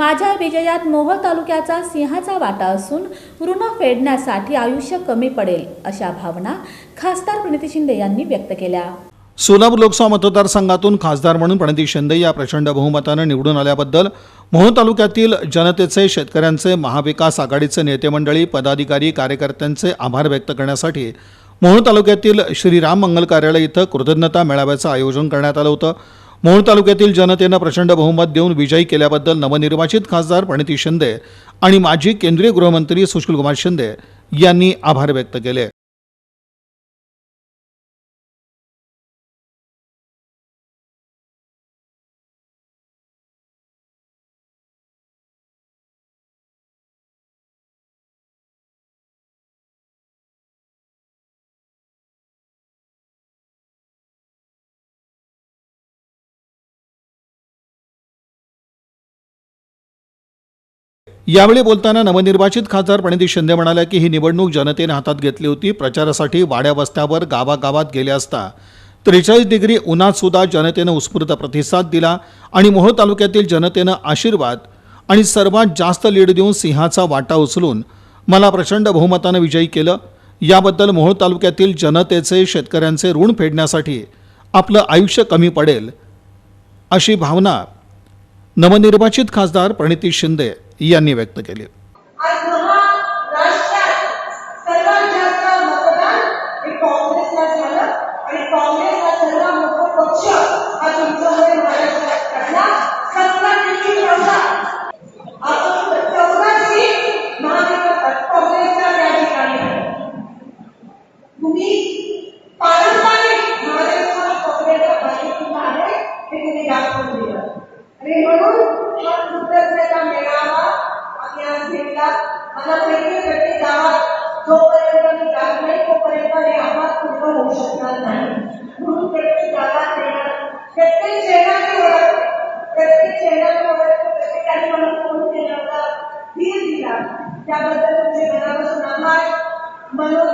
माझ्या विजयात मोहोळ तालुक्याचा सिंहाचा वाटा असून ऋण फेडण्यासाठी आयुष्य कमी पडेल अशा भावना खासदार प्रणिती शिंदे यांनी व्यक्त केल्या. सोलापूर लोकसभा मतदारसंघातून खासदार म्हणून प्रणिती शिंदे या प्रचंड बहुमतानं निवडून आल्याबद्दल मोहोळ तालुक्यातील जनतेचे शेतकऱ्यांचे महाविकास आघाडीचे नेते मंडळी पदाधिकारी कार्यकर्त्यांचे आभार व्यक्त करण्यासाठी मोहोळ तालुक्यातील श्रीराम मंगल कार्यालय इथं कृतज्ञता मेळाव्याचं आयोजन करण्यात आलं होतं. मोहोळ तालुक्यातील जनतेनं प्रचंड बहुमत देऊन विजयी केल्याबद्दल नवनिर्वाचित खासदार प्रणिती शिंदे आणि माजी केंद्रीय गृहमंत्री सुशीलकुमार शिंदे यांनी आभार व्यक्त केले. यावेळी बोलताना नवनिर्वाचित खासदार प्रणिती शिंदे म्हणाल्या की ही निवडणूक जनतेने हातात घेतली होती. प्रचारासाठी वाड्या वस्त्यावर गावागावात गेले असता त्रेचाळीस डिग्री उन्हात सुद्धा जनतेनं उत्स्फूर्त प्रतिसाद दिला आणि मोहोळ तालुक्यातील जनतेनं आशीर्वाद आणि सर्वात जास्त लीड देऊन सिंहाचा वाटा उचलून मला प्रचंड बहुमतानं विजयी केलं. याबद्दल मोहोळ तालुक्यातील जनतेचे शेतकऱ्यांचे ऋण फेडण्यासाठी आपलं आयुष्य कमी पडेल अशी भावना नवनिर्वाचित खासदार प्रणिती शिंदे यांनी व्यक्त केली. आणि आणि म्हणून हा कृतज्ञता मेळावा भेटला मला पैसे भेटले गावात जोपर्यंत मी जात नाही तोपर्यंत हे आवाज पूर्ण होऊ शकणार नाही. म्हणून प्रत्येक गावात देणार प्रत्येक शहराने ओळख प्रत्येक शहराने ओळख प्रत्येकाने मला फोन केला धीर दिला. त्याबद्दल तुमचे मनापासून आभार. म्हणून